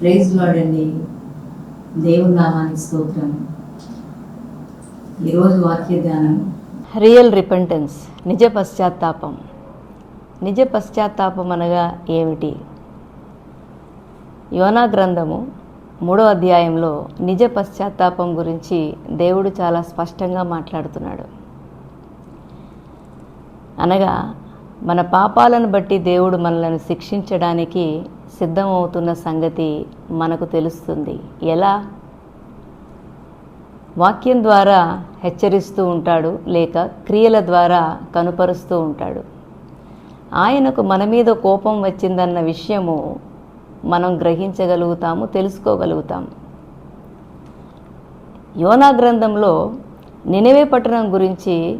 Praise లాడండి దేవుని నామానికి స్తోత్రం. ఈరోజు వాక్య ధ్యానం. రియల్ రిపెంటెన్స్ నిజ పశ్చాత్తాపం. నిజ పశ్చాత్తాపం అనగా ఏమిటి? యోనా గ్రంథము మూడో అధ్యాయంలో నిజ పశ్చాత్తాపం గురించి దేవుడు చాలా స్పష్టంగా మాట్లాడుతున్నాడు. అనగా మన పాపాలను బట్టి దేవుడు మనలను శిక్షించడానికి సిద్ధమవుతున్న సంగతి మనకు తెలుస్తుంది. ఎలా? వాక్యం ద్వారా హెచ్చరిస్తూ ఉంటాడు లేక క్రియల ద్వారా కనుపరుస్తూ ఉంటాడు. ఆయనకు మన మీద కోపం వచ్చిందన్న విషయము మనం గ్రహించగలుగుతాము తెలుసుకోగలుగుతాము యోనా గ్రంథంలో నినవే పట్టణం గురించి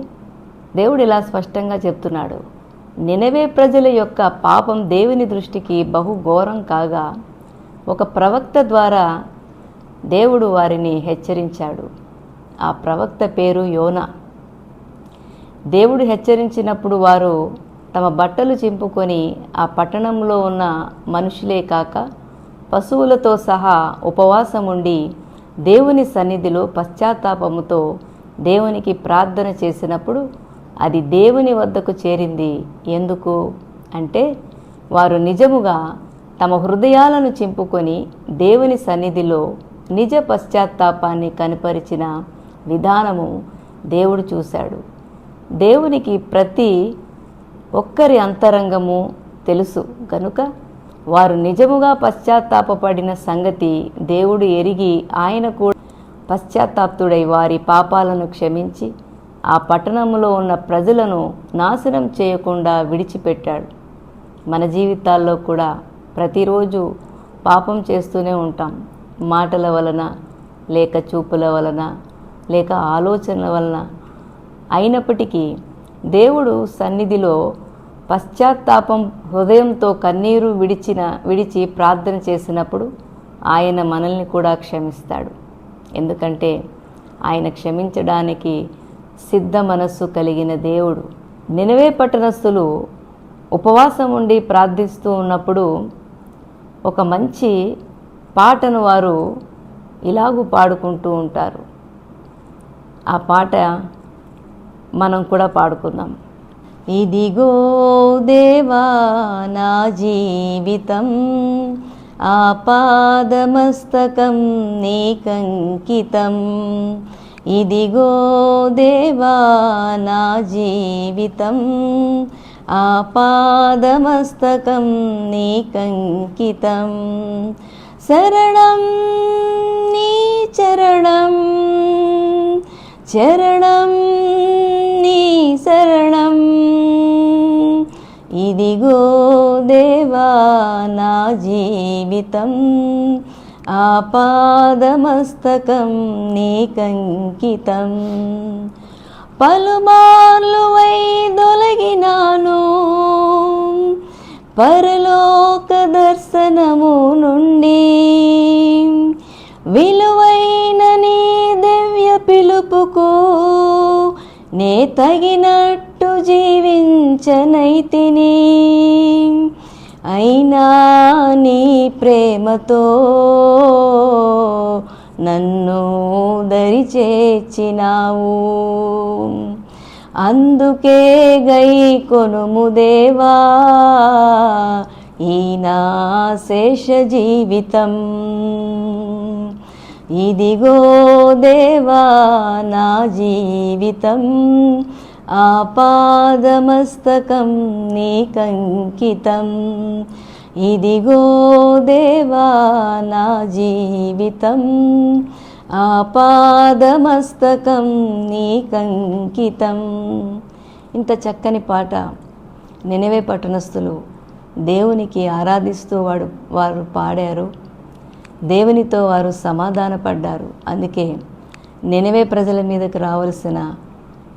దేవుడు ఇలా స్పష్టంగా చెప్తున్నాడు. నినవే ప్రజల యొక్క పాపం దేవుని దృష్టికి బహు ఘోరం కాగా ఒక ప్రవక్త ద్వారా దేవుడు వారిని హెచ్చరించాడు. ఆ ప్రవక్త పేరు యోన. దేవుడు హెచ్చరించినప్పుడు వారు తమ బట్టలు చింపుకొని ఆ పట్టణంలో ఉన్న మనుషులే కాక పశువులతో సహా ఉపవాసం ఉండి దేవుని సన్నిధిలో పశ్చాత్తాపముతో దేవునికి ప్రార్థన చేసినప్పుడు అది దేవుని వద్దకు చేరింది. ఎందుకు? అంటే వారు నిజముగా తమ హృదయాలను చింపుకొని దేవుని సన్నిధిలో నిజ పశ్చాత్తాపాన్ని కనపరిచిన విధానము దేవుడు చూశాడు. దేవునికి ప్రతి ఒక్కరి అంతరంగము తెలుసు. కనుక వారు నిజముగా పశ్చాత్తాపడిన సంగతి దేవుడు ఎరిగి ఆయన కూడా పశ్చాత్తాప్తుడై వారి పాపాలను క్షమించి ఆ పట్టణంలో ఉన్న ప్రజలను నాశనం చేయకుండా విడిచిపెట్టాడు. మన జీవితాల్లో కూడా ప్రతిరోజు పాపం చేస్తూనే ఉంటాం. మాటల వలన లేక చూపుల వలన లేక ఆలోచనల వలన. అయినప్పటికీ దేవుడు సన్నిధిలో పశ్చాత్తాపం హృదయంతో కన్నీరు విడిచిన విడిచి ప్రార్థన చేసినప్పుడు ఆయన మనల్ని కూడా క్షమిస్తాడు. ఎందుకంటే ఆయన క్షమించడానికి సిద్ధ మనస్సు కలిగిన దేవుడు. నినవే పట్టణస్థులు ఉపవాసం ఉండి ప్రార్థిస్తూ ఉన్నప్పుడు ఒక మంచి పాటను వారు ఇలాగూ పాడుకుంటూ ఉంటారు. ఆ పాట మనం కూడా పాడుకుందాం. ఇదిగో దేవా నా జీవితం ఆపాదమస్తకం నీకంకితం. ఇదిగో దేవా నా జీవితం ఆపాదమస్తకం నీకంకితం. శరణం నీ చరణం చరణం నీ శరణం. ఇదిగో దేవా నా జీవితం ఆపాదమస్తకం నీకంకితం. పలుమార్లు వైదొలగినాను పరలోక దర్శనము నుండి. విలువైన నీ దివ్య పిలుపుకు నే తగినట్టు జీవించనైతిని. అయినా నీ ప్రేమతో నన్ను దరి చేర్చినావు అందుకే గై కొనుము దేవా ఈ నా శేష జీవితం. ఇదిగో దేవా నా జీవితం. ఆపాదమస్తకం నీకంకితం. ఇదిగో దేవా నా జీవితం ఆపాదమస్తకం నీకంకితం. ఇంత చక్కని పాట నినవే పట్టణస్థులు దేవునికి ఆరాధిస్తూ వాడు వారు పాడారు. దేవునితో వారు సమాధానపడ్డారు. అందుకే నినవే ప్రజల మీదకు రావలసిన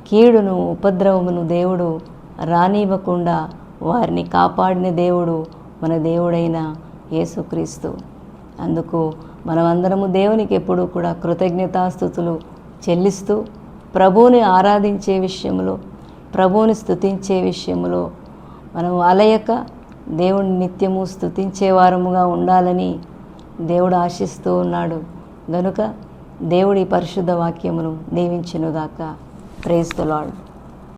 కీడును ఉపద్రవమును దేవుడు రానివ్వకుండా వారిని కాపాడిన దేవుడు మన దేవుడైన యేసుక్రీస్తు. అందుకు మనమందరము దేవునికి ఎప్పుడూ కూడా కృతజ్ఞతాస్థుతులు చెల్లిస్తూ ప్రభువుని ఆరాధించే విషయంలో ప్రభువుని స్థుతించే విషయంలో మనం అలయక దేవుని నిత్యము స్థుతించేవారముగా ఉండాలని దేవుడు ఆశిస్తూ ఉన్నాడు. గనుక దేవుడి పరిశుద్ధ వాక్యమును దీవించునుగాక. Praise the Lord.